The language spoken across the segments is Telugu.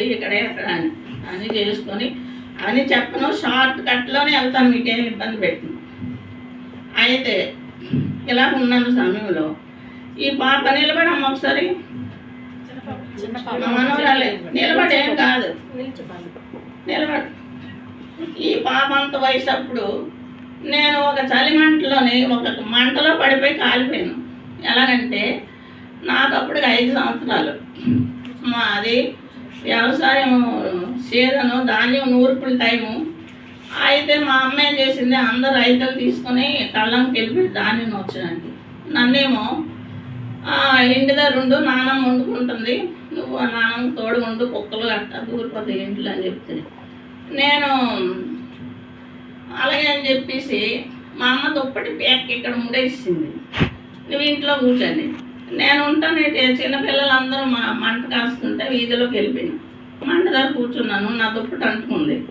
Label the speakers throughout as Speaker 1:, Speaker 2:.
Speaker 1: ఇక్కడే అక్కడ అని అని చేసుకొని అని చెప్పను షార్ట్ కట్లోనే వెళ్తాను మీకేం ఇబ్బంది పెట్టను. అయితే ఇలా ఉన్నాను సమయంలో. ఈ పాప నిలబడమ్మ ఒకసారి. మనవరాలే. నిలబడి ఏం కాదు. నిలబడు. ఈ పాప అంత వయసు అప్పుడు నేను ఒక చలి మంటలోని ఒక మంటలో పడిపోయి కాలిపోయాను. ఎలాగంటే నాకు అప్పుడు ఐదు సంవత్సరాలు. మా అది వ్యవసాయం సీజను ధాన్యం నూర్పుల టైము. అయితే మా అమ్మ ఏం చేసింది? అందరు రైతులు తీసుకొని కళ్ళంకి వెళ్ళి ధాన్యం వచ్చడానికి నన్నేమో "ఆ, ఇంటి దగ్గర ఉండు నానమ్మ వండుకుంటుంది. నువ్వు ఆ నానమ్మ తోడు ఉండు కుక్కలు కట్ట దూరిపోతాయి ఇంట్లో అని చెప్తే. నేను అలాగే అని చెప్పేసి మా అమ్మ దుప్పటి ప్యాక్ ఇక్కడ ముడేసింది. నువ్వు ఇంట్లో కూర్చోండి. నేను ఉంటానంటే చిన్నపిల్లలందరూ మా మంట కాస్తుంటే వీధిలోకి వెళ్ళిపోయాను. మంట దగ్గర కూర్చున్నాను నా దుప్పటి అంటుకుంది.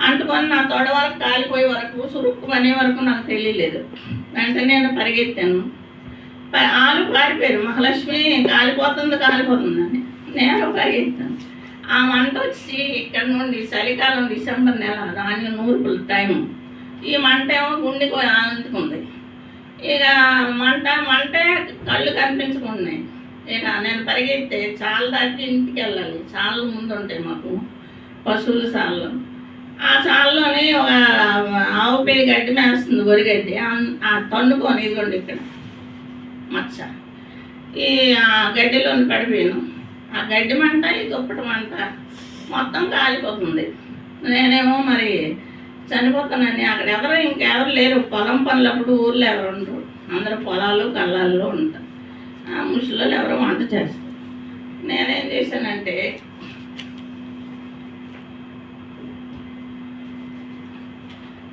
Speaker 1: అంటుకొని నా తొడ వరకు కాలిపోయే వరకు సురుక్కు అనే వరకు నాకు తెలియలేదు. వెంటనే నేను పరిగెత్తాను. ప- ఆలు పారిపోయారు. మహాలక్ష్మి కాలిపోతుంది కాలిపోతుంది అని నేను పరిగెత్తాను. ఆ మంట వచ్చి ఇక్కడ నుండి చలికాలం డిసెంబర్ నెల ధాన్యం నూర్పుల టైం ఈ మంట ఏమో గుండెకి అంటుకుంది ఇక మంట మంటే కళ్ళు కనిపించకున్నాయి ఇక నేను పరిగెత్తే చాలా దాటి ఇంటికి వెళ్ళాలి. చాలా ముందు ఉంటాయి మాకు పశువుల సాల్లో. ఆ చాల్లోని ఒక ఆవు పేరు గడ్డి మేస్తుంది గొరిగడ్డి ఆ- ఆ తన్నుకొని ఇదిగోండి ఇక్కడ మచ్చ. ఈ ఆ గడ్డిలోని పడిపోయాను. ఆ గడ్డి మంట ఈ దుప్పటి మంట మొత్తం కాలిపోతుంది. నేనేమో మరి చనిపోతానని అక్కడ ఎవరు ఇంకెవరు లేరు. పొలం పనులప్పుడు ఊర్లో ఎవరు ఉండరు. అందరూ పొలాలు కళ్ళాల్లో ఉంటారు. ఆ ముసలిలో ఎవరో వంట చేస్తారు. నేనేం చేశానంటే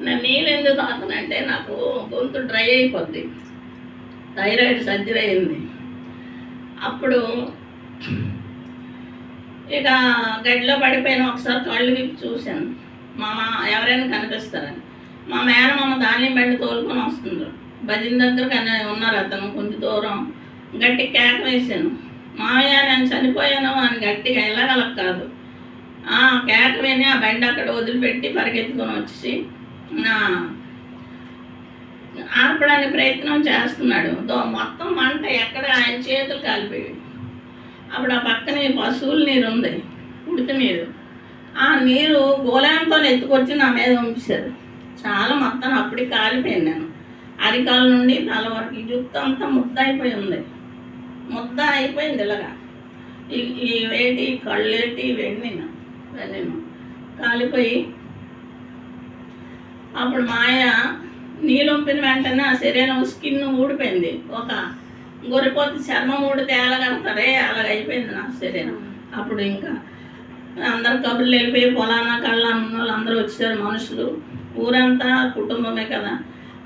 Speaker 1: నా నీళ్ళు ఎందుకు తాగుతానంటే నాకు గొంతు డ్రై అయిపోద్ది. థైరాయిడ్ సర్జరీ అయింది. అప్పుడు ఇక గడ్డిలో పడిపోయిన ఒకసారి కళ్ళు విప్పి చూశాను. మా మా ఎవరైనా కనిపిస్తారని. మా మేనమామ ధాన్యం బండి తోలుకొని వస్తుండ్రు భజన దగ్గర కన్నా ఉన్నారు అతను కొంచెం దూరం. గట్టి కేక వేసాను. మామయ్య నేను చనిపోయాను అని గట్టిగా వెళ్ళగలకు కాదు. ఆ కేక విని ఆ బండి అక్కడ వదిలిపెట్టి పరిగెత్తుకొని వచ్చి నా ఆర్పడానికి ప్రయత్నం చేస్తున్నాడు. దో మొత్తం మంట ఎక్కడ ఆయన చేతులు కాలిపోయాడు అప్పుడు ఆ పక్కనే పశువుల నీరు ఉంది ఉడిత నీరు. ఆ నీరు గోళంతో ఎత్తుకొచ్చి నా మీద పంపించారు చాలా మొత్తం అప్పటికి కాలిపోయాను నేను. అరికాల నుండి తల వరకు ఈ జుట్టు అంతా ముద్ద అయిపోయి ఉంది. ముద్ద అయిపోయింది ఇలాగా. ఈ వేటి కళ్ళేటి వెళ్ళిన వెళ్ళిన కాలిపోయి అప్పుడు మాయ నీళ్ళొంపిన వెంటనే ఆ శరీరం స్కిన్ ఊడిపోయింది. ఒక గొర్రెపోతే చర్మం ఊడితే ఎలాగడతారే అలాగ అయిపోయింది నా శరీరం. అప్పుడు ఇంకా అందరు కబుర్లు వెళ్ళిపోయి పొలానా కళ్ళ ఉన్న వాళ్ళు అందరూ వచ్చారు మనుషులు. ఊరంతా కుటుంబమే కదా.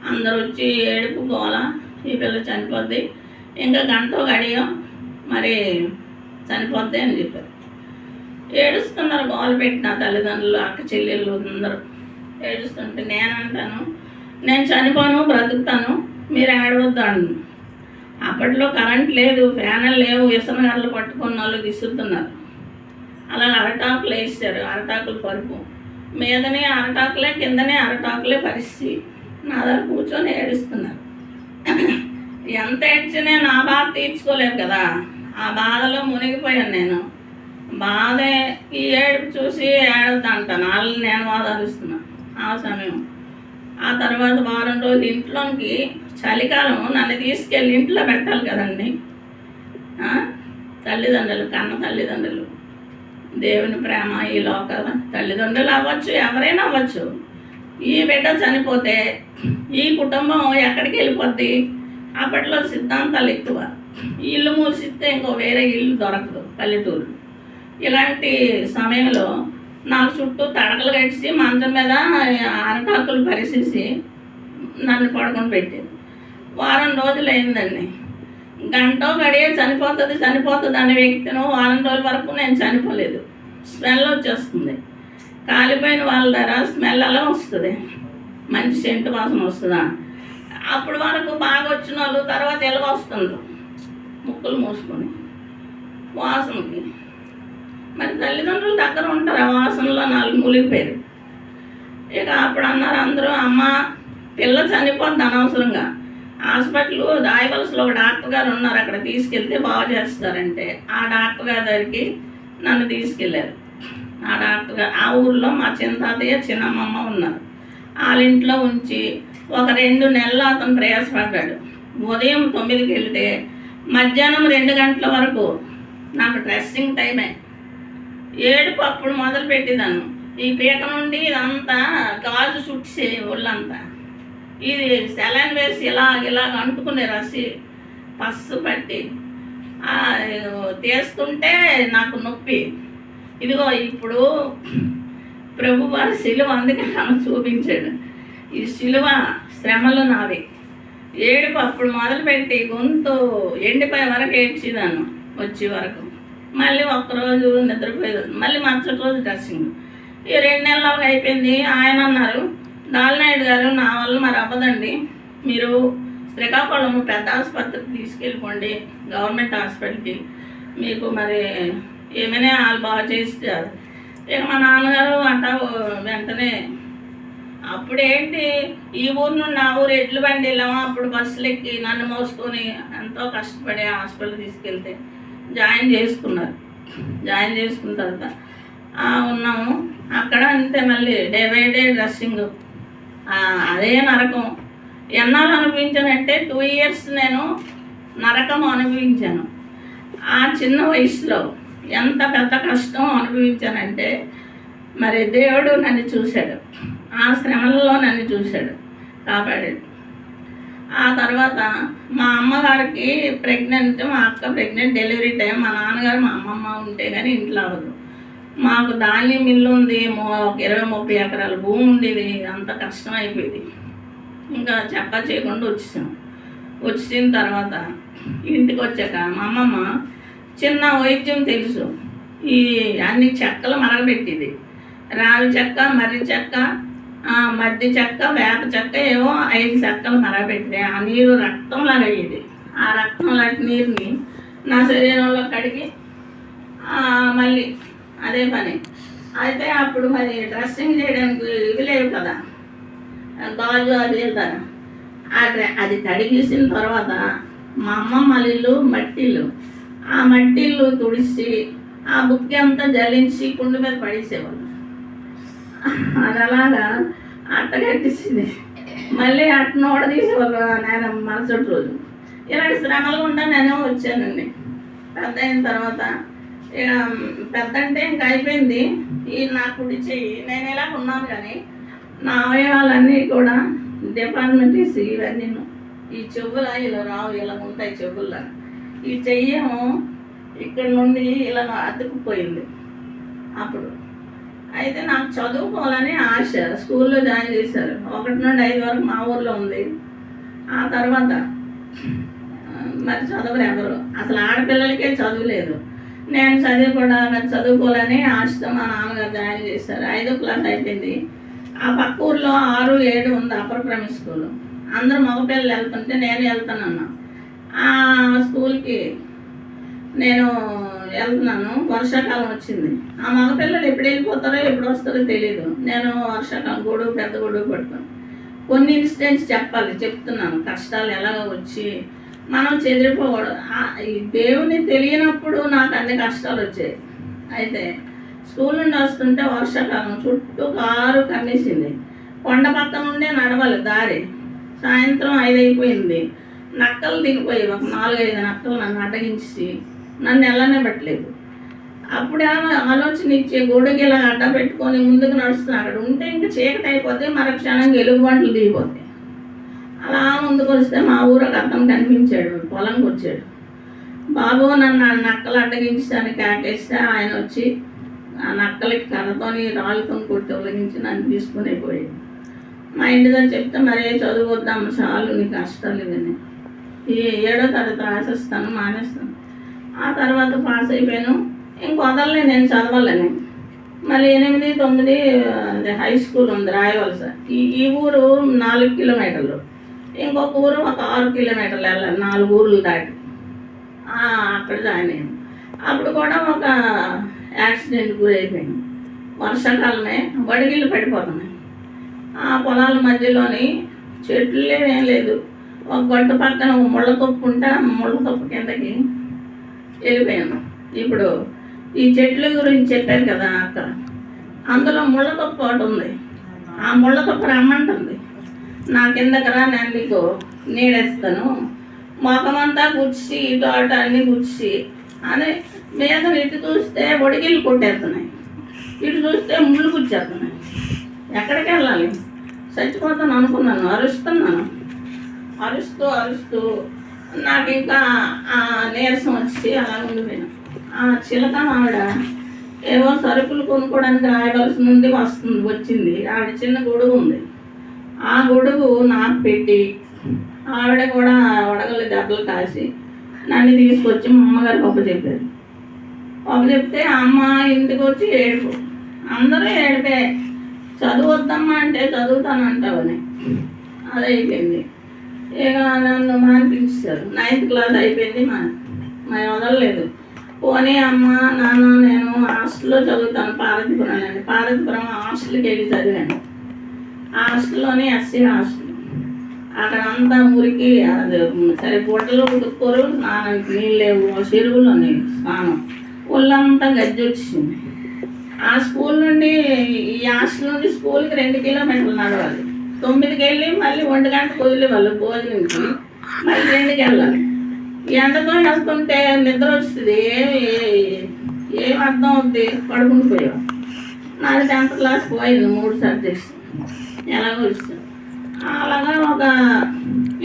Speaker 1: అందరూ వచ్చి ఏడుపు గోల ఈ పిల్ల చనిపోద్ది. ఇంకా గంట గడియం మరి చనిపోద్ది అని చెప్పారు. ఏడుస్తున్నారు గోల పెట్టిన తల్లిదండ్రులు అక్క చెల్లెళ్ళు అందరూ. ఏడుస్తుంటే నేను అంటాను నేను చనిపోను బ్రతుకుతాను మీరు ఏడవద్దు అప్పట్లో కరెంట్ లేదు ఫ్యాన్లు లేవు ఇసనగర్లు పట్టుకున్న వాళ్ళు విసురుతున్నారు అలా అరటాకులు వేసారు అరటాకులు పరుపు. మీదనే అరటాకులే కిందనే అరటాకులే పరిస్థితి. నా దగ్గర కూర్చొని ఏడుస్తున్నారు. ఎంత ఏడ్చినా నా బాధ తీర్చుకోలేదు కదా. ఆ బాధలో మునిగిపోయాను నేను. బాధ ఈ ఏడుపు చూసి ఏడవుతా అంటాను. వాళ్ళని నేను వాదాలుస్తున్నా. ఆ సమయం. ఆ తర్వాత వారం రోజులు ఇంట్లోకి చలికాలం నన్ను తీసుకెళ్ళి ఇంట్లో పెట్టాలి కదండి. తల్లిదండ్రులు కన్న తల్లిదండ్రులు. దేవుని ప్రేమ ఈ లోక తల్లిదండ్రులు అవ్వచ్చు ఎవరైనా అవ్వచ్చు. ఈ బిడ్డ చనిపోతే ఈ కుటుంబం ఎక్కడికి వెళ్ళిపోద్ది? అప్పట్లో సిద్ధాంతాలు ఎక్కువ. ఇల్లు మూసిస్తే ఇంకో వేరే ఇల్లు దొరకదు పల్లెటూరు. ఇలాంటి సమయంలో నాకు చుట్టూ తడకలు కట్టి మంచం మీద అరటాకులు పరిసేసి నన్ను పడుకొని పెట్టింది. వారం రోజులు అయిందండి. గంట గడియ చనిపోతుంది చనిపోతుంది అనే వ్యక్తిను వారం రోజుల వరకు నేను చనిపోలేదు. స్మెల్ వచ్చేస్తుంది. కాలిపోయిన వాళ్ళ ధర స్మెల్ అలా వస్తుంది. మంచి సెంటు వాసన వస్తుందా? అప్పుడు వరకు బాగా వచ్చిన వాళ్ళు తర్వాత ఎలాగ వస్తుంది ముక్కులు మూసుకొని. వాసనకి. మరి తల్లిదండ్రుల దగ్గర ఉంటారు ఆ వాసనలో నాలుగు మూలిగిపోయారు ఇక అప్పుడు అన్నారు అందరూ అమ్మ పిల్ల చనిపోద్ది అనవసరంగా. హాస్పిటల్ దాయవలసలో ఒక డాక్టర్ గారు ఉన్నారు అక్కడ తీసుకెళ్తే బాగు చేస్తారంటే. ఆ డాక్టర్ గారి దగ్గరికి నన్ను తీసుకెళ్ళారు ఆ డాక్టర్ గారు ఆ ఊర్లో మా చిన్న తాతయ్య చిన్నమ్మమ్మ ఉన్నారు. వాళ్ళ ఇంట్లో ఉంచి ఒక రెండు నెలలు అతను ప్రయాసపడ్డాడు. ఉదయం తొమ్మిదికి వెళ్తే మధ్యాహ్నం రెండు గంటల వరకు నాకు డ్రెస్సింగ్ టైమే. ఏడుపు అప్పుడు మొదలు ఈ పీక నుండి ఇదంతా గాజు చుట్టి ఒళ్ళంతా. ఇది సెలైన్ వేసి ఇలాగ ఇలాగ అంటుకునే రసి పస్సు పట్టి తీస్తుంటే నాకు నొప్పి. ఇదిగో ఇప్పుడు ప్రభు వారి శిలువ అందుకే నన్ను చూపించాడు. ఈ శిలువ శ్రమలు నావి. ఏడుపు అప్పుడు మొదలుపెట్టి గొంతు ఎండిపోయే వరకు ఏడ్చిదాను వచ్చే వరకు. మళ్ళీ ఒక్కరోజు నిద్రపోయేది మళ్ళీ మరుసటి రోజు డ్రెస్సింగ్. ఈ రెండు నెలలకు అయిపోయింది. ఆయన అన్నారు నాలునాయుడు గారు నా వల్ల మరి అవ్వదండి. మీరు శ్రీకాకుళం పెద్ద ఆసుపత్రికి తీసుకెళ్ళిపోండి గవర్నమెంట్ హాస్పిటల్కి. మీకు మరి ఏమైనా వాళ్ళు బాగా చేస్తారు. ఇక మా నాన్నగారు అంట వెంటనే అప్పుడేంటి? ఈ ఊరు నుండి ఆ ఊరు ఎడ్లు బండి వెళ్ళాము? అప్పుడు బస్సులు ఎక్కి నన్ను మోసుకొని ఎంతో కష్టపడి హాస్పిటల్ తీసుకెళ్తే జాయిన్ చేసుకున్నారు. జాయిన్ చేసుకున్న తర్వాత ఉన్నాము. అక్కడ అంతే మళ్ళీ డే బై డే డ్రెస్సింగ్. అదే నరకం. ఎన్నాళ్ళు అనుభవించానంటే టూ ఇయర్స్ నేను నరకం అనుభవించాను. ఆ చిన్న వయసులో ఎంత పెద్ద కష్టం అనుభవించానంటే మరి దేవుడు నన్ను చూశాడు. ఆ శ్రమల్లో నన్ను చూశాడు. కాపాడాడు. ఆ తర్వాత మా అమ్మగారికి ప్రెగ్నెంట్ మా అక్క ప్రెగ్నెంట్ డెలివరీ టైం మా నాన్నగారు మా అమ్మమ్మ ఉంటే కానీ ఇంట్లో అవ్వదు. మాకు ధాన్యం మిల్లు ఉంది ఒక ఇరవై ముప్పై ఎకరాల భూమి ఉండేది అంత కష్టం అయిపోయింది. ఇంకా చెక్క చేయకుండా వచ్చేసాం. వచ్చిన తర్వాత ఇంటికి వచ్చాక మా అమ్మమ్మ చిన్న వైద్యం తెలుసు. ఈ అన్ని చెక్కలు మరగబెట్టేది. రావి చెక్క మర్రి చెక్క మధ్య మద్ది చెక్క వేప చెక్క ఏవో ఐదు చెక్కలు మరగబెట్టింది ఆ నీరు రక్తంలాగా అయ్యేది. ఆ రక్తం లాంటి నీరుని నా శరీరంలో కడిగి మళ్ళీ అదే పని. అయితే అప్పుడు మరి డ్రెస్సింగ్ చేయడానికి ఇవి లేవు కదా. గాజు అది వెళ్తారు ఆ డ్రె- అది కడిగేసిన తర్వాత మా అమ్మమ్మ ఇల్లు మట్టిల్లు ఆ మట్టిల్లు తుడిచి ఆ బుక్కి అంతా జలించి కుండు మీద పడేసేవాళ్ళు. అది అలాగా అట్ట కట్టించింది మళ్ళీ అట్టను కూడా తీసేవాళ్ళు నేను మరుసటి రోజు. ఇలాంటి శ్రమలు గుండా నేను వచ్చానండి. పెద్ద అయిన తర్వాత పెద్ద అంటే ఇంకా అయిపోయింది. ఈ నా కుడి చెయ్యి నేను ఇలా ఉన్నాను కానీ నా అవయవాలన్నీ కూడా డిపార్ట్మెంటీస్ ఇవన్నీ ఈ చెవుల ఇలా రావు ఇలా ఉంటాయి చెవుల ఈ చెయ్యేమో ఇక్కడ నుండి ఇలా అతుక్కుపోయింది అప్పుడు. అయితే నాకు చదువుకోవాలని ఆశ. స్కూల్లో జాయిన్ చేశారు. ఒకటి నుండి ఐదు వరకు మా ఊర్లో ఉంది. ఆ తర్వాత మరి చదవరు ఎవరు. అసలు ఆడపిల్లలకే చదువు లేదు నేను చదివి కూడా చదువుకోవాలని ఆశతో మా నాన్నగారు జాయిన్ చేశారు. ఐదో క్లాస్ అయిపోయింది. ఆ పక్క ఊర్లో ఆరు ఏడు ఉంది అప్పర్ ప్రైమరీ స్కూల్ అందరూ మగపిల్లలు వెళ్తుంటే నేను వెళ్తానన్నా. ఆ స్కూల్కి నేను వెళ్తున్నాను. వర్షాకాలం వచ్చింది. ఆ మగపిల్లలు ఎప్పుడు వెళ్ళిపోతారో ఎప్పుడు వస్తారో తెలియదు నేను వర్షాకాలం గొడుగు పెద్ద గొడుగు పెడతాను కొన్ని ఇన్సిడెంట్స్ చెప్పాలి చెప్తున్నాను. కష్టాలు ఎలాగ వచ్చి మనం చెదిరిపోకూడదు. ఈ దేవుని తెలియనప్పుడు నాకు అన్ని కష్టాలు వచ్చాయి. అయితే స్కూల్ నుండి వస్తుంటే వర్షాకాలం చుట్టూ కారు కన్నేసింది. కొండ పక్క నుండే నడవాలి దారి సాయంత్రం ఐదు అయిపోయింది నక్కలు దిగిపోయి ఒక నాలుగైదు నక్కలు నన్ను అడ్డగించి నన్ను ఎలానే పెట్టలేదు అప్పుడు ఆలోచన ఇచ్చే గొడుగు ఇలా అడ్డ పెట్టుకొని ముందుకు నడుస్తున్నాను అక్కడ ఉంటే ఇంకా చీకటి అయిపోతే మరో క్షణంగా ఎలుగుబంట్లు దిగిపోతాయి. అలా ముందుకు వస్తే మా ఊరు ఒక అతను కనిపించాడు పొలంకి వచ్చాడు. బాబు నన్ను ఆ నక్కలు అడ్డగించడానికి కేకేస్తే ఆయన వచ్చి ఆ నక్కలకి కర్రతోని రాళ్ళతో కొట్టి ఒలగించి నన్ను తీసుకుని పోయాడు. మా ఇంటిదని చెప్తే మరే చదువుద్దాం చాలు నీ కష్టాలు ఇవన్నీ. ఈ ఏడో తరగతి రాసేస్తాను మానేస్తాను. ఆ తర్వాత పాస్ అయిపోయాను. ఇంకొదలే నేను చదవాలని మళ్ళీ ఎనిమిది తొమ్మిది అదే హై స్కూల్ ఉంది రాయవలస. ఈ ఈ ఊరు నాలుగు కిలోమీటర్లు. ఇంకొక ఊరు ఒక ఆరు కిలోమీటర్లు వెళ్ళాలి నాలుగు ఊర్లు దాటి. అక్కడ జాయిన్ అయ్యాను అప్పుడు కూడా ఒక యాక్సిడెంట్ గురైపోయింది. వర్షాకాలమే వడిగిళ్ళు పడిపోతున్నాయి. ఆ పొలాల మధ్యలోని చెట్లు ఏం లేదు. ఒక గంట పక్కన ముళ్ళ తొప్పు ఉంటే ముళ్ళ తొప్పు కిందకి వెళ్ళిపోయాను. ఇప్పుడు ఈ చెట్ల గురించి చెప్పారు కదా అక్కడ అందులో ముళ్ళ తొప్పు ఒకటి ఉంది. ఆ ముళ్ళ తొప్పు రమ్మంటుంది. నా కిందకరా నేను మీకు నీడేస్తాను. మొఖమంతా గుచ్చి ఇటు అటు అన్నీ గుచ్చి అని మీద ఇటు చూస్తే ఒడిగిళ్ళు కొట్టేస్తున్నాయి. ఇటు చూస్తే ముళ్ళు గుచ్చేస్తున్నాయి. ఎక్కడికి వెళ్ళాలి? చచ్చిపోతాను అనుకున్నాను. అరుస్తున్నాను. అరుస్తూ అరుస్తూ నాకు ఇంకా ఆ నీరసం వచ్చి అలా ఉండిపోయాను. ఆ చిలక ఆవిడ ఏవో సరుకులు కొనుక్కోవడానికి రాయవలసి నుండి వస్తుంది వచ్చింది. ఆవిడ చిన్న గొడుగు ఉంది. ఆ గొడుగు నాకు పెట్టి ఆవిడ కూడా వడగలి దెబ్బలు కాసి నన్ను తీసుకొచ్చి మా అమ్మగారికి గొప్ప చెప్పారు. గొప్ప చెప్తే అమ్మ ఇంటికి వచ్చి ఏడుపు. అందరూ ఏడిపే చదువొద్దమ్మా అంటే చదువుతాను అంటావని. అది అయిపోయింది. ఇక నన్ను మానిపించారు నైన్త్ క్లాస్ అయిపోయింది మా మా వదలలేదు. పోనీ అమ్మ నాన్న నేను హాస్టల్లో చదువుతాను పార్వతీపురం అండి. పార్వతీపురం హాస్టల్కి వెళ్ళి చదివాను. హాస్టల్లోనే ఎస్సీ హాస్టల్ అక్కడ అంతా మురికి అది సరే గుడ్డలు ఉడుక్కోరు స్నానానికి నీళ్ళు లేవు చెరువులోని స్నానం. ఒళ్ళంతా గజ్జి వచ్చింది ఆ స్కూల్ నుండి ఈ హాస్టల్ నుండి స్కూల్కి రెండు కిలోమీటర్లు నడవాలి. తొమ్మిదికి వెళ్ళి మళ్ళీ ఒంటి గంటకు వదిలేవాళ్ళు భోజనంకి మళ్ళీ రెండుకి వెళ్ళాలి. ఎండతో వస్తుంటే నిద్ర వస్తుంది ఏమి ఏం అర్థం అవుద్ది? పడుకుని పోయావు నాది టెన్త్ క్లాస్ పోయింది మూడు సబ్జెక్ట్స్. ఎలాగో ఇష్టం. అలాగా ఒక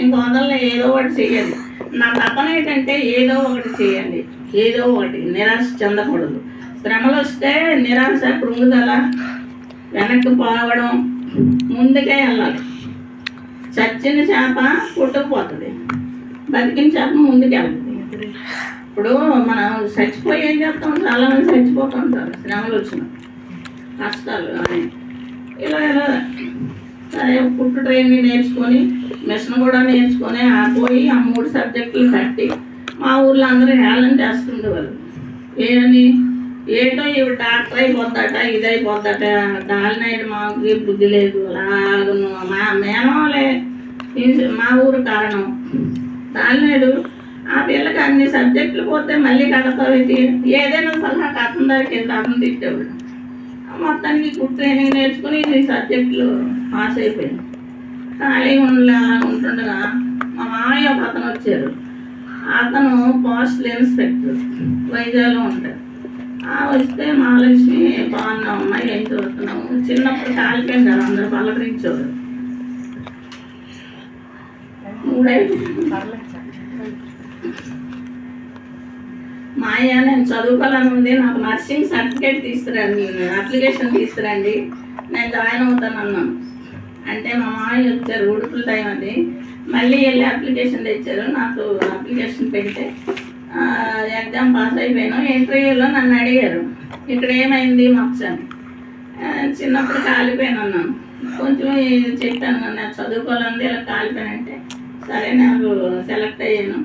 Speaker 1: ఇంక ఏదో ఒకటి చేయాలి నా తపన ఏంటంటే ఏదో ఒకటి చేయాలి ఏదో ఒకటి. నిరాశ చెందకూడదు. శ్రమలు వస్తే నిరాశ కృంగుదల వెనక్కి పోవడం ముందుకే వెళ్ళాలి. చచ్చిన చేప పుట్టుకుపోతుంది బతికిన చేప ముందుకు వెళ్తుంది. ఇప్పుడు మనం చచ్చిపోయి ఏం చేస్తాం? చాలా మంది చచ్చిపోతుంటారు శ్రమలు వచ్చిన కష్టాలు అని ఇలా ఇలా సరే పుట్టు ట్రైనింగ్ నేర్చుకొని మిషన్ కూడా నేర్చుకొని ఆ పోయి ఆ మూడు సబ్జెక్టులు కట్టి మా ఊర్లో అందరూ హేళన చేస్తుండేవారు ఏమని? ఏంటో ఇవి డాక్టర్ అయిపోద్దట ఇది అయిపోద్దట డాలినాయుడు మాకు బుద్ధి లేదు. అలాగను మా మేనవాళ్ళే మా ఊరు కారణం. దాలినాయుడు ఆ పిల్లకి అన్ని సబ్జెక్టులు పోతే మళ్ళీ కడతావు ఏదైనా సలహా కథం దానికి అతను తిట్టేవాడు. మొత్తానికి ఫుడ్ ట్రైనింగ్ నేర్చుకుని ఈ సబ్జెక్టులు పాస్ అయిపోయింది. ఖాళీగా ఉండలే ఉంటుండగా మా మామయ్య ఒక అతను వచ్చారు. అతను పోస్టల్ ఇన్స్పెక్టర్ వైజాగ్లో ఉంటాడు. ఆ వస్తే మహాలక్ష్మి బాగున్నావు అమ్మాయి? ఏం చదువుతున్నావు? చిన్నప్పుడు కాలిపోయింది కదా అందరూ పలకరించేవారు. మూడైపోయింది మా అయ్య నేను చదువుకోవాలని ఉంది. నాకు నర్సింగ్ సర్టిఫికేట్ తీసుకురండి అప్లికేషన్ తీసుకురండి. నేను జాయిన్ అవుతాను అన్నాను అంటే మా మామయ్య వచ్చారు ఉడుకుల టైం అది. మళ్ళీ వెళ్ళి అప్లికేషన్ తెచ్చారు. నాకు అప్లికేషన్ పెడితే ఎగ్జామ్ పాస్ అయిపోయాను. ఇంటర్వ్యూలో నన్ను అడిగారు. ఇక్కడ ఏమైంది మక్స్ చిన్నప్పుడు కాలిపోయాను అన్నాను కొంచెం చెప్పాను కదా, నాకు చదువుకోవాలంది ఇలా కాలిపోయానంటే సరే నాకు సెలెక్ట్ అయ్యాను.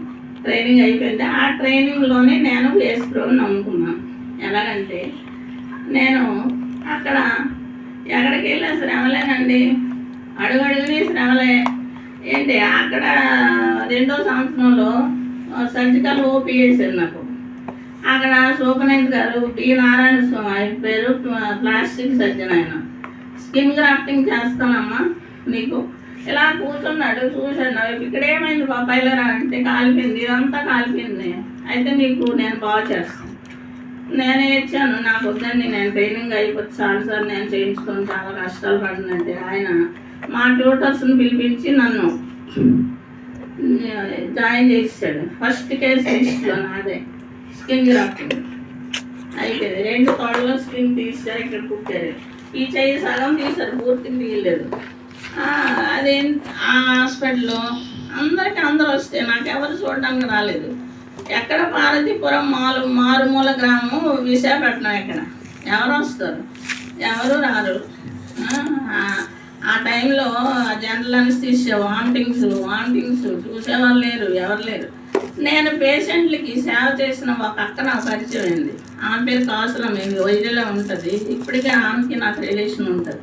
Speaker 1: ట్రైనింగ్ అయిపోయింది. ఆ ట్రైనింగ్లోనే నేను వేసుకోవాలని నమ్ముకున్నాను. ఎలాగంటే నేను అక్కడ ఎక్కడికి వెళ్ళినా శ్రమలేనండి. అడుగడుగుని శ్రమలే. ఏంటి అక్కడ రెండో సంవత్సరంలో సర్జికల్ ఓపీ వేసారు నాకు. అక్కడ సూపరింటెండెంట్ గారు పి. నారాయణ స్వామి ఆయన పేరు ప్లాస్టిక్ సర్జన్ ఆయన. స్కిన్ గ్రాఫ్టింగ్ చేస్తానమ్మా నీకు. ఇలా కూర్చున్నాడు చూసాడు ఇక్కడ ఏమైంది బాబాయిలరా అంటే కాలిపోయింది ఇదంతా కాలిపోయింది. అయితే నీకు నేను బాగా చేస్తాను. నేను ఇచ్చాను నాకు వద్దండి నేను ట్రైనింగ్ అయిపోతే సార్ సార్ నేను చేయించుకొని చాలా కష్టాలు పడిందంటే ఆయన మా ట్యూటర్స్ని పిలిపించి నన్ను జాయిన్ చేసాడు ఫస్ట్ కేసు లిస్ట్లో నాదే. స్కిన్ గ్రాఫ్టింగ్ రెండు తోడలో స్కిన్ తీసారు ఇక్కడ కుట్టారు ఈ చెయ్యి సగం తీసారు పూర్తి తీయలేదు. అదే? ఆ హాస్పిటల్లో అందరికీ అందరూ వస్తే నాకు ఎవరు చూడడానికి రాలేదు. ఎక్కడ? పార్వతీపురం మాలు మారుమూల గ్రామం విశాఖపట్నం ఎక్కడ? ఎవరు వస్తారు? ఎవరు రారు? ఆ, టైంలో జనరల్ అనిస్తీషియా వామిటింగ్స్ వామిటింగ్స్ చూసేవాళ్ళు లేరు ఎవరు లేరు. నేను పేషెంట్లకి సేవ చేసిన ఒక అక్క నాకు పరిచయం అయింది. ఆమె పేరు కాసులం ఇది వైద్యలో ఉంటుంది. ఇప్పటికే ఆమెకి నాకు రిలేషన్ ఉంటుంది.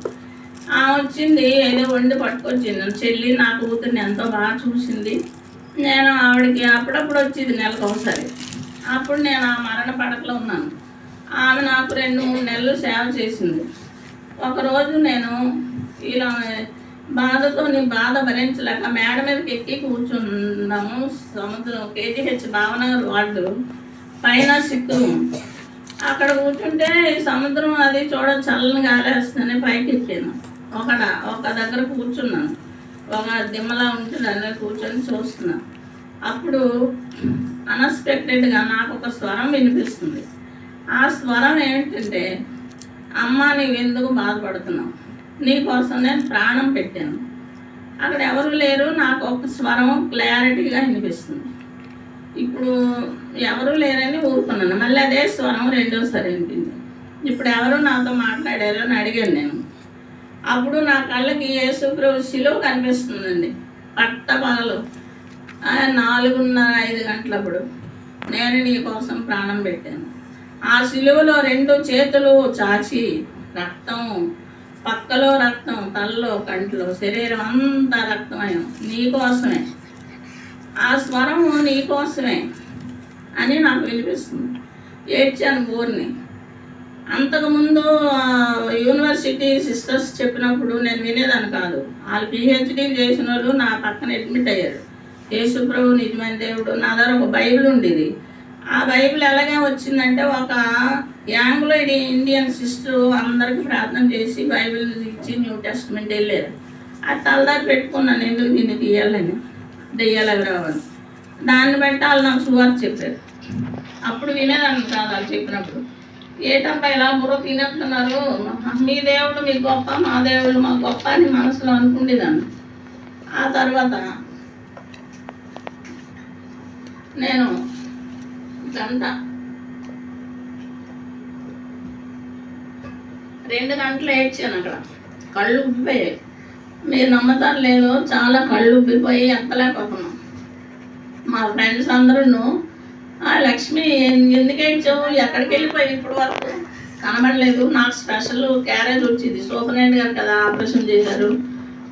Speaker 1: వచ్చింది. ఏదో వండి పట్టుకొచ్చింది చెల్లి నా కూతుర్ని ఎంతో బాగా చూసింది. నేను ఆవిడకి అప్పుడప్పుడు వచ్చేది నెలకు ఒకసారి. అప్పుడు నేను ఆ మరణ పడకలో ఉన్నాను. ఆమె నాకు రెండు మూడు నెలలు సేవ చేసింది. ఒకరోజు నేను ఇలా బాధతో నీ బాధ భరించలేక మేడ మీదకి ఎక్కి కూర్చున్నాము. సముద్రం కేజీహెచ్ భావనగర్ వార్డు పైన సిక్కు అక్కడ కూర్చుంటే సముద్రం అది చూడ చల్లని గాలేస్తుందని పైకి ఎక్కాను ఒక ఒక దగ్గర కూర్చున్నాను. ఒక దిమ్మలా ఉంటే దాని కూర్చొని చూస్తున్నాను అప్పుడు అన్ఎక్స్పెక్టెడ్గా నాకు ఒక స్వరం వినిపిస్తుంది. ఆ స్వరం ఏమిటంటే అమ్మ నీవు ఎందుకు బాధపడుతున్నావు నీకోసం నేను ప్రాణం పెట్టాను. అక్కడ ఎవరు లేరు నాకు ఒక స్వరం క్లారిటీగా వినిపిస్తుంది. ఇప్పుడు ఎవరు లేరని ఊరుకున్నాను. మళ్ళీ అదే స్వరం రెండోసారి వినిపించింది. ఇప్పుడు ఎవరు నాతో మాట్లాడారు అని అడిగాను నేను. అప్పుడు నా కళ్ళకి యేసుప్రభు శిలువ కనిపిస్తుందండి. పట్ట పగలు నాలుగున్నర ఐదు గంటలప్పుడు నేను నీ కోసం ప్రాణం పెట్టాను. ఆ శిలువలో రెండు చేతులు చాచి రక్తం పక్కలో రక్తం తలలో కంట్లో శరీరం అంతా రక్తమయం. నీ కోసమే. ఆ స్వరము నీ కోసమే అని నాకు వినిపిస్తుంది. ఏడ్చాను బోర్ని. అంతకుముందు యూనివర్సిటీ సిస్టర్స్ చెప్పినప్పుడు నేను వినేదాన్ని కాదు. వాళ్ళు పిహెచ్డీ చేసిన వాళ్ళు నా పక్కన అడ్మిట్ అయ్యారు. యేసుప్రభు నిజమైన దేవుడు. నా దగ్గర ఒక బైబిల్ ఉండేది. ఆ బైబిల్ ఎలాగే వచ్చిందంటే ఒక యాంగ్లో ఇండియన్ సిస్టర్ అందరికీ ప్రార్థన చేసి బైబిల్ ఇచ్చి న్యూ టెస్ట్మెంట్ వెళ్ళారు. అది తలదారి పెట్టుకున్నాను ఎందుకు దీన్ని తీయాలని దెయ్యాలని రావాలి. దాన్ని బట్టి వాళ్ళు నాకు సువార్త చెప్పారు. అప్పుడు వినేదాన్ని కాదు వాళ్ళు చెప్పినప్పుడు. ఏటంపా ఇలా బుర్ర తినేస్తున్నారు? మీ దేవుడు మీ గొప్ప మా దేవుడు మా గొప్ప అని మనసులో అనుకునేదాన్ని ఆ తర్వాత నేను గంట రెండు గంటలు ఏడ్చాను అక్కడ. కళ్ళు ఉబ్బిపోయాయి మీరు నమ్మతారు లేదు చాలా కళ్ళు ఉబ్బిపోయి ఎత్తలేకపోతున్నాం. మా ఫ్రెండ్స్ అందరూ ఆ లక్ష్మి ఎందుకు ఏడ్చావు ఎక్కడికి వెళ్ళిపోయి ఇప్పుడు వరకు? కనబడలేదు. నాకు స్పెషల్ క్యారేజ్ వచ్చింది. సూపరింటెండెంట్ గారు కదా ఆపరేషన్ చేశారు.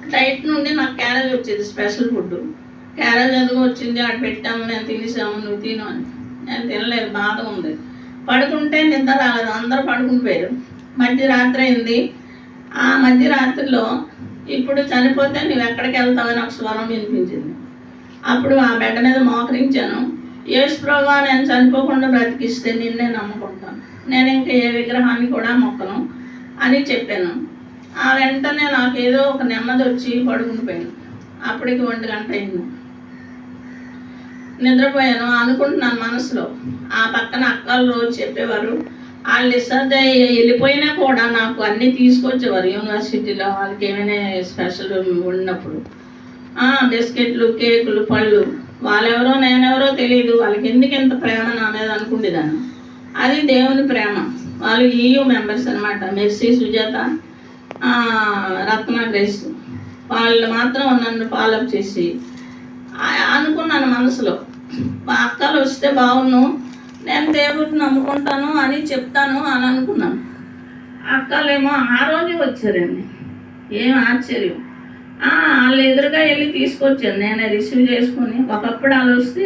Speaker 1: డైట్ నుండి నాకు క్యారేజ్ వచ్చేది స్పెషల్ ఫుడ్. క్యారేజ్ ఎందుకు వచ్చింది? అటు పెట్టాము నేను తినేసాము నువ్వు తిను అని. నేను తినలేదు బాధ ఉంది. పడుకుంటే నిద్ర రాలేదు. అందరూ పడుకుని పోయారు. మధ్యరాత్రి అయింది. ఆ మధ్యరాత్రిలో ఇప్పుడు చనిపోతే నువ్వు ఎక్కడికి వెళ్తావని ఒక స్వరం వినిపించింది. అప్పుడు ఆ బిడ్డ మీద మోకరించాను. యేసు ప్రభా నేను చనిపోకుండా బ్రతికిస్తే నిన్నే నమ్ముకుంటాను. నేను ఇంకా ఏ విగ్రహాన్ని కూడా మొక్కను అని చెప్పాను. ఆ వెంటనే నాకు ఏదో ఒక నెమ్మది వచ్చి పడుకుండిపోయాను అప్పటికి ఒంటి గంట అయింది. నిద్రపోయాను అనుకుంటున్నాను మనసులో. ఆ పక్కన అక్కలు రోజు చెప్పేవారు వాళ్ళు డిశ్చార్జ్ వెళ్ళిపోయినా కూడా నాకు అన్నీ తీసుకొచ్చేవారు యూనివర్సిటీలో. వాళ్ళకి ఏమైనా స్పెషల్ ఉన్నప్పుడు. బిస్కెట్లు కేకులు పళ్ళు వాళ్ళెవరో నేనెవరో తెలియదు వాళ్ళకి ఎందుకు ఎంత ప్రేమ అనేది అనుకుండేదాన్ని. అది దేవుని ప్రేమ. వాళ్ళు ఈయూ మెంబర్స్ అనమాట మెర్సీ సుజాత రత్న గ్రేస్. వాళ్ళు మాత్రం నన్ను ఫాలోఅప్ చేసి అనుకున్నాను మనసులో. మా అక్కలు వస్తే బాగున్ను. నేను దేవుడిని నమ్ముకుంటాను అని చెప్తాను అని అనుకున్నాను. అక్కలేమో ఆ రోజే వచ్చారండి. ఏం ఆశ్చర్యం. వాళ్ళు ఎదురుగా వెళ్ళి తీసుకొచ్చాను. నేనే రిసీవ్ చేసుకొని ఒకప్పుడు వాళ్ళు వస్తే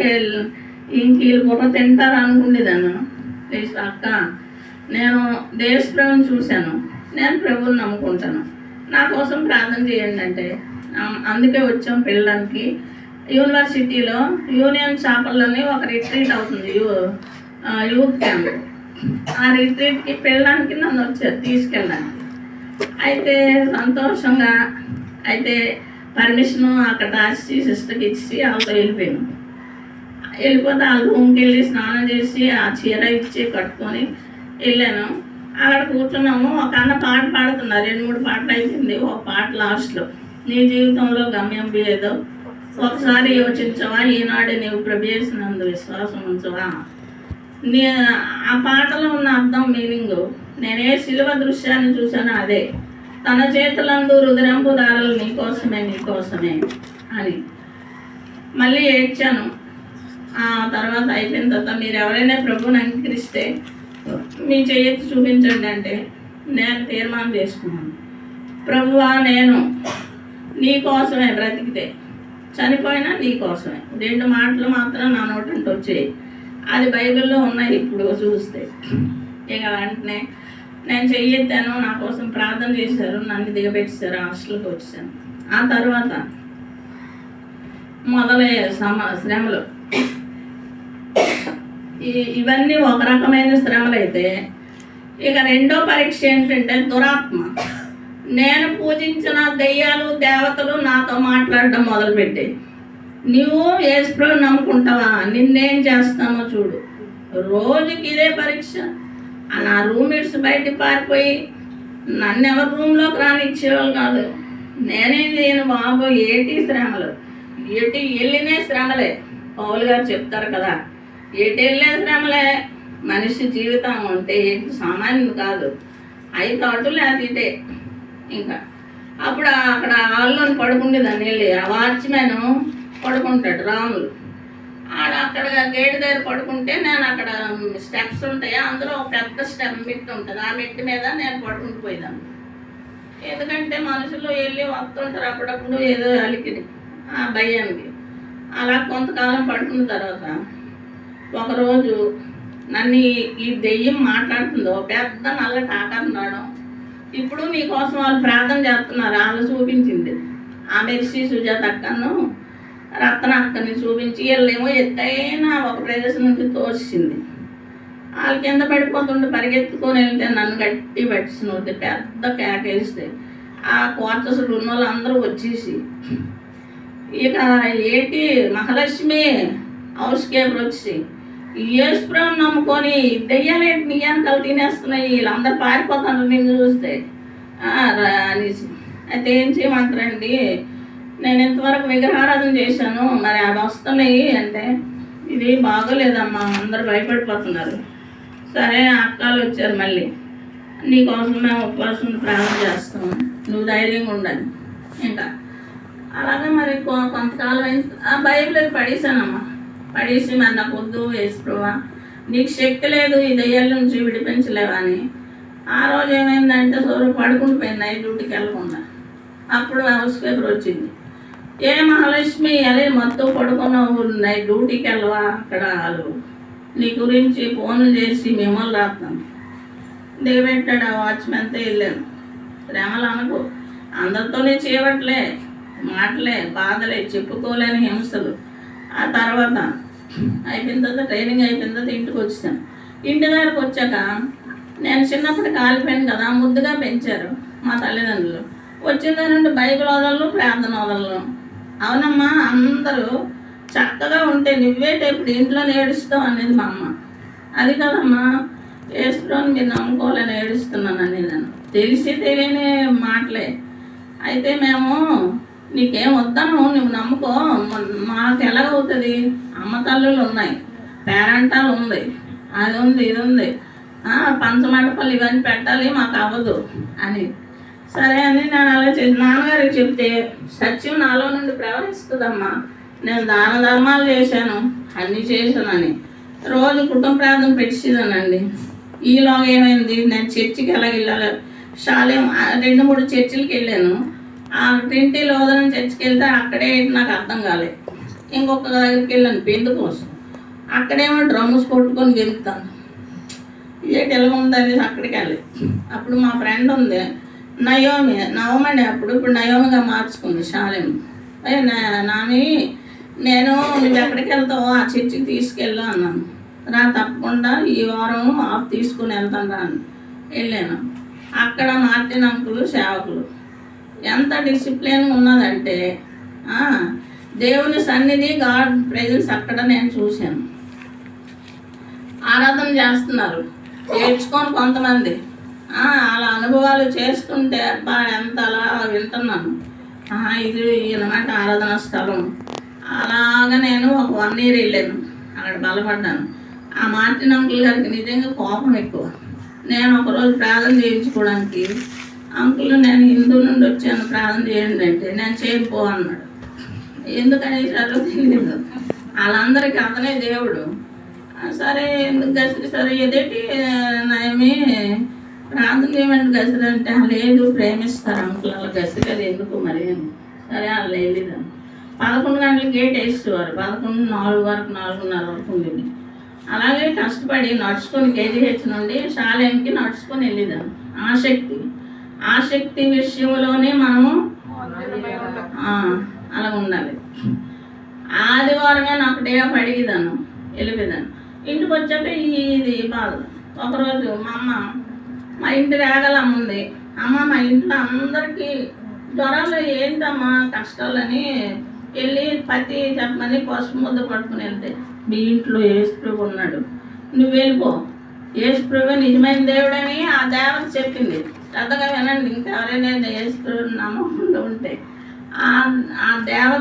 Speaker 1: ఇంక వీళ్ళు బుర్ర తింటారు అనుకునేదాను అక్క నేను దేశ చూశాను. నేను ప్రభువుని నమ్ముకుంటాను. నా కోసం ప్రార్థన చేయండి అంటే అందుకే వచ్చాం పిల్లలకి. యూనివర్సిటీలో యూనియన్ చేపల్లోనే ఒక రిట్రీట్ అవుతుంది యూ యూత్ క్యాంప్ ఆ రిట్రీట్కి పెళ్ళడానికి నన్ను వచ్చారు తీసుకెళ్ళడానికి. అయితే సంతోషంగా అయితే పర్మిషన్ అక్కడ రాసి సిస్టర్కి ఇచ్చి వాళ్ళతో వెళ్ళిపోయాను. వెళ్ళిపోతే ఆ రూమ్కి వెళ్ళి స్నానం చేసి ఆ చీర ఇచ్చి కట్టుకొని వెళ్ళాను. అక్కడ కూర్చున్నాము. ఒక అన్న పాట పాడుతున్నారు. రెండు మూడు పాటలు అయిపోయింది. ఒక పాట లాస్ట్లో. నీ జీవితంలో గమ్యం లేదు. ఒకసారి యోచించవా? ఈనాడు నీవు ప్రభేసినందు విశ్వాసం ఉంచవా? నీ ఆ పాటలో ఉన్న అర్థం మీనింగ్. నేను ఏ శిలువ దృశ్యాన్ని చూసానో అదే. తన చేతులందు రుద్రంపు దారాలు నీకోసమే నీకోసమే అని మళ్ళీ ఏడ్చాను. ఆ తర్వాత అయిపోయిన తర్వాత మీరు ఎవరైనా ప్రభువుని అంగీకరిస్తే మీ చేయొచ్చు చూపించండి అంటే నేను తీర్మానం చేసుకున్నాను. ప్రభువా నేను నీ కోసమే బ్రతికితే చనిపోయినా నీ కోసమే రెండు మాటలు మాత్రం నా నోటంటే వచ్చాయి అది బైబిల్లో ఉన్నాయి ఇప్పుడు చూస్తే. ఇక వెంటనే నేను చెయ్యొద్దాను నా కోసం ప్రార్థన చేశారు నన్ను దిగబెట్టేశారు హాస్టల్కి వచ్చాను ఆ తర్వాత మొదలయ్యే సమ శ్రమలు. ఇవన్నీ ఒక రకమైన శ్రమలు అయితే ఇక రెండో పరీక్ష ఏంటంటే దురాత్మ. నేను పూజించిన దెయ్యాలు దేవతలు నాతో మాట్లాడడం మొదలుపెట్టాయి. నువ్వు ఏసుప్రో నమ్ముకుంటావా? నిన్నేం చేస్తానో చూడు. రోజుకి ఇదే పరీక్ష. నా రూమ్మేట్స్ బయటికి పారిపోయి నన్ను ఎవరి రూమ్లోకి రానిచ్చేవాళ్ళు కాదు. నేనేం చేయను బాబు ఏటి శ్రమలు? ఏటి వెళ్ళినే శ్రమలే. పౌలు గారు చెప్తారు కదా ఏటి వెళ్ళే శ్రమలే. మనిషి జీవితం అంటే ఏంటి? సామాన్యం కాదు. ఐదు అటులు అది ఇటే ఇంకా అప్పుడు అక్కడ హాల్లో పడుకుండేదాన్ని వెళ్ళి. ఆ వాచ్మెన్ పడుకుంటాడు రాములు ఆడ అక్కడ గేట్ దగ్గర పడుకుంటే నేను అక్కడ స్టెప్స్ ఉంటాయి. అందులో ఒక పెద్ద స్టెప్ మెట్టు ఉంటుంది. ఆ మెట్టు మీద నేను పడుకుంటుపోయేదాన్ని ఎందుకంటే మనుషులు వెళ్ళి వస్తుంటారు అప్పుడప్పుడు ఏదో అలికిడి ఆ భయానికి. అలా కొంతకాలం పడుకున్న తర్వాత ఒకరోజు నన్ను ఈ- దెయ్యం మాట్లాడుతుందో. పెద్ద నల్ల ఆకారం రావడం ఇప్పుడు నీకోసం వాళ్ళు ప్రార్థన చేస్తున్నారు. వాళ్ళు చూపించింది. ఆమె శ్రీ సుజాత అక్కను రత్న అక్కని చూపించి వీళ్ళేమో ఎత్తైన ఒక ప్రదేశం నుంచి తోసింది. వాళ్ళ కింద పడిపోతుంటే పరిగెత్తుకొని వెళ్తే నన్ను గట్టి పట్టింది పెద్ద కేకేస్తే ఆ క్వార్టర్స్లో ఉన్న వాళ్ళందరూ వచ్చేసి ఇక ఏటి మహాలక్ష్మి హౌస్ కేపర్ వచ్చి యేసుప్రభు నమ్ముకొని దెయ్యాలేంటి నీ వెనకాల తినేస్తున్నాయి వీళ్ళందరూ పారిపోతున్నారు నేను చూస్తే. రా అనేసి. అయితే ఏం చేయమంటారండి? నేను ఇంతవరకు విగ్రహారాధన చేశాను. మరి అవి వస్తున్నాయి అంటే ఇది బాగోలేదమ్మా. అందరు భయపడిపోతున్నారు. సరే అక్కలు వచ్చారు మళ్ళీ. నీకోసం మేము ఉపవాసం ప్రారంభం చేస్తాము చేస్తాం. నువ్వు ధైర్యంగా ఉండాలి ఇంకా అలాగే మరి కొ- కొంతకాలం అయిన ఆ బైబిల్ అది పడేసానమ్మా పడేసి మరి నాకు వద్దు వేసుకోవా నీకు శక్తి లేదు ఈ దయ్యాల నుంచి విడిపించలేవా అని. ఆ రోజు ఏమైందంటే సూర్యుడు పడుకుండిపోయింది. నైట్ డ్యూటీకి వెళ్ళకుండా. అప్పుడు హౌస్ పేపర్ వచ్చింది. ఏ మహాలక్ష్మి అదే మొత్తం పడుకున్నావు నైట్ డ్యూటీకి వెళ్ళవా అక్కడ వాళ్ళు నీ గురించి ఫోన్లు చేసి మిమ్మల్ని రాస్తాం దిగబెట్టాడు ఆ వాచ్మెన్తో వెళ్ళాను ప్రేమలు అనుకో. అందరితోనే చేయవట్లే మాటలే బాధలే చెప్పుకోలేని హింసలు. ఆ తర్వాత అయిపోయిన తర్వాత ట్రైనింగ్ అయిపోయిన తర్వాత ఇంటికి వచ్చాను ఇంటి దగ్గరకు వచ్చాక నేను చిన్నప్పుడు కాలిపోయాను కదా ముద్దుగా పెంచారు మా తల్లిదండ్రులు. వచ్చిన దాని నుండి బైబిల్ వదలను ప్రార్థన వదలను. అవునమ్మా అందరూ చక్కగా ఉంటే నువ్వేట ఇప్పుడు ఇంట్లో ఏడుస్తావు అనేది మా అమ్మ. అది కదమ్మా ఏసులోని మీరు నమ్ముకోలేని ఏడుస్తున్నానని నేను. తెలిసి తెలియని మాటలే. అయితే మేము నీకేం వద్దాను నువ్వు? నమ్ముకో. మాకు ఎలాగవుతుంది? అమ్మ తల్లులు ఉన్నాయి. పేరంటాలు ఉంది. అది ఉంది ఇది ఉంది. పంచమండపాలు ఇవన్నీ పెట్టాలి మాకు అవ్వదు అని. సరే అని నేను అలా నాన్నగారికి చెప్తే సత్యం నాలో నుండి ప్రవహిస్తుందమ్మా. నేను దాన ధర్మాలు చేశాను అన్నీ చేశానని. రోజు కుటుంబ ప్రార్థన పెట్టిందనండి ఈలోగా ఏమైంది? నేను చర్చికి ఎలా వెళ్ళాలి? షాలేం రెండు మూడు చర్చిలకి వెళ్ళాను. ఆ ట్రింటీ లోదన చర్చికి వెళ్తే అక్కడే నాకు అర్థం కాలేదు ఇంకొక దగ్గరికి వెళ్ళాను పెందు కోసం అక్కడేమో డ్రమ్స్ కొట్టుకొని గెలుపుతాను. ఇదే ఎలా ఉందని అక్కడికి వెళ్ళి అప్పుడు మా ఫ్రెండ్ ఉంది నయోమి నవమండి అప్పుడు ఇప్పుడు నయోమిగా మార్చుకుంది శాలెం. అయ్యే నా- నాని నేను నువ్వు ఎక్కడికి వెళ్తావో ఆ చర్చికి తీసుకెళ్ళు అన్నాను. రా తప్పకుండా ఈ వారం ఆఫ్ తీసుకుని వెళ్తాను రా వెళ్ళాను. అక్కడ మార్టిన్ అంకులు సేవకులు. ఎంత డిసిప్లిన్ ఉన్నదంటే దేవుని సన్నిధి గాడ్ ప్రెజెన్స్ అక్కడ నేను చూశాను. ఆరాధన చేస్తున్నారు. నేర్చుకొని కొంతమంది. అలా అనుభవాలు చేస్తుంటే అబ్బా ఎంత అలా వింటున్నాను. ఇది అనమాట ఆరాధన స్థలం. అలాగా నేను ఒక వన్ ఇయర్ వెళ్ళాను. అక్కడ బలపడ్డాను. ఆ మార్టిన్ అంకుల్ గారికి నిజంగా కోపం ఎక్కువ. నేను ఒకరోజు ప్రార్థన చేయించుకోవడానికి అంకుల్ నేను హిందూ నుండి వచ్చాను ప్రార్థన చేయండి అంటే నేను చేయకపో అన్నాడు. ఎందుకని తెలియదు వాళ్ళందరికీ అతనే దేవుడు. సరే ఎందుకు గసిరి సరే ఎదేటి నయమే ప్రార్థన ఏమంటే గసిరి అంటే లేదు ప్రేమిస్తారు అంకుల్? అలా గసిరి అది ఎందుకు మరి అని. సరే అలా వెళ్ళిదాం పదకొండు గంటలకు గేట్ వేసేవారు. పదకొండు నాలుగు వరకు నాలుగున్నర వరకు ఉండేది. అలాగే కష్టపడి నడుచుకొని కేజీహెచ్ నుండి శాలయంకి నడుచుకొని వెళ్ళేదాం. ఆసక్తి ఆసక్తి విషయంలోనే మనము అలా ఉండాలి. ఆదివారమే నాకు డే ఆఫ్ అడిగేదాను వెళ్ళిపోయేదాను ఇంటికి వచ్చాక ఇది బాధ. ఒకరోజు మా అమ్మ మా ఇంటి రాగలమ్మ ఉంది. అమ్మ మా ఇంట్లో అందరికీ జ్వరాలు ఏంటమ్మా కష్టాలని వెళ్ళి పత్తి చెప్పమని పసుపు ముద్ద పట్టుకుని వెళ్తే మీ ఇంట్లో ఏసుప్రభు ఉన్నాడు. నువ్వు వెళ్ళిపో. ఏసుప్రభు నిజమైన దేవుడని ఆ దేవత చెప్పింది. శ్రద్ధగా వినండి ఇంకెవరైనా ఏసుప్రభు నమ్మకంలో ఉంటే ఆ ఆ దేవత